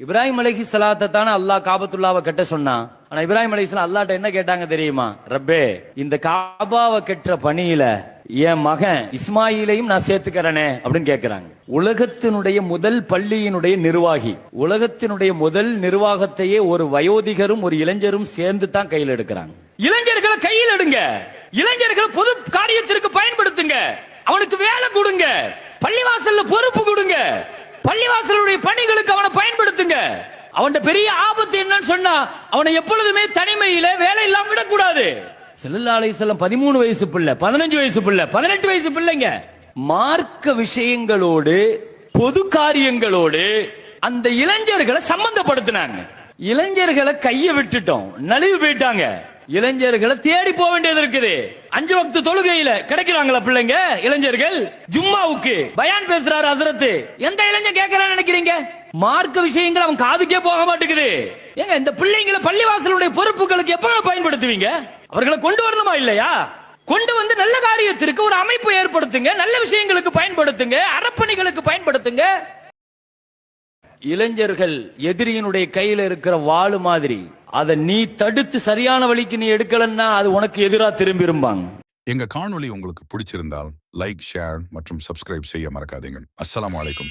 இப்ராஹிம் அலஹி சலாத்தை தானே அல்லாஹ் காபத்துல்லாவை கட்ட சொன்னான் ஆனா இப்ராஹிம் அலைஹிஸ்ஸலாம் அல்லாட்ட என்ன கேட்டாங்க தெரியுமா? ரப்பே இந்த காபாவை கட்டுற பணியில என் மகன் இஸ்மாயிலையும் நான் சேர்த்துக்கிறேனே அப்படின்னு கேட்கிறாங்க உலகத்தினுடைய முதல் பள்ளியினுடைய நிர்வாகி உலகத்தினுடைய முதல் நிர்வாகத்தையே ஒரு வயோதிகரும் ஒரு இளைஞரும் சேர்ந்து தான் கையில் எடுக்கிறாங்க. இளைஞர்களை கையில் எடுங்க. இளைஞர்களை பொது காரியத்திற்கு பயன்படுத்துங்க. அவனுக்கு வேலை கொடுங்க. பள்ளிவாசல்ல பொறுப்பு கொடுங்க பள்ளிவாசலுடைய பணிகளுக்கு அவனை பயன்படுத்துங்க அவன் பெரிய ஆபத்து என்னன்னு சொன்னா அவனை எப்பொழுதுமே தனிமையில வேலை இல்லாம விடக்கூடாது. செல்லாலை செல்லம் பதிமூணு வயசு பிள்ளை பதினஞ்சு வயசு பிள்ளை பதினெட்டு வயசு பிள்ளைங்க. மார்க்க விஷயங்களோடு பொது காரியங்களோடு அந்த இளைஞர்களை சம்பந்தப்படுத்தினாங்க. இளைஞர்களை கைய விட்டுட்டோம். நலிவு போயிட்டாங்க. இளைஞர்களை தேடி போக வேண்டியது இருக்குது. அஞ்சு வக்து தொழுகையில கிடைக்கிறாங்களா பிள்ளைங்க? இளைஞர்கள்? ஜும்மாவுக்கு. பயான் பேசுறாரு அசரத்து எந்த இளைஞர் கேட்கறான்னு நினைக்கிறீங்க? மார்க்க விஷயங்கள் அவன் காதுக்கே போக மாட்டேங்குது. ஏங்க இந்த பிள்ளைங்களை பள்ளிவாசலுடைய பொறுப்புகளுக்கு எப்ப பயன்படுத்துவீங்க? அவர்களை கொண்டு வரணுமா இல்லையா? கொண்டு வந்து நல்ல காரியத்திற்கு ஒரு அமைப்பு ஏற்படுத்துங்க. நல்ல விஷயங்களுக்கு பயன்படுத்துங்க. அறப்பணிகளுக்கு பயன்படுத்துங்க. இளைஞர்கள் எதிரியினுடைய கையில இருக்கிற வாளு மாதிரி அதை நீ தடுத்து சரியான வழிக்கு நீ எடுக்கலன்னா அது உனக்கு எதிரா திரும்பிரும்பாங்க. எங்க காணொளி உங்களுக்கு பிடிச்சிருந்தால் லைக் ஷேர் மற்றும் சப்ஸ்கிரைப் செய்ய மறக்காதீங்க. அஸ்லாம் அலைக்கும்.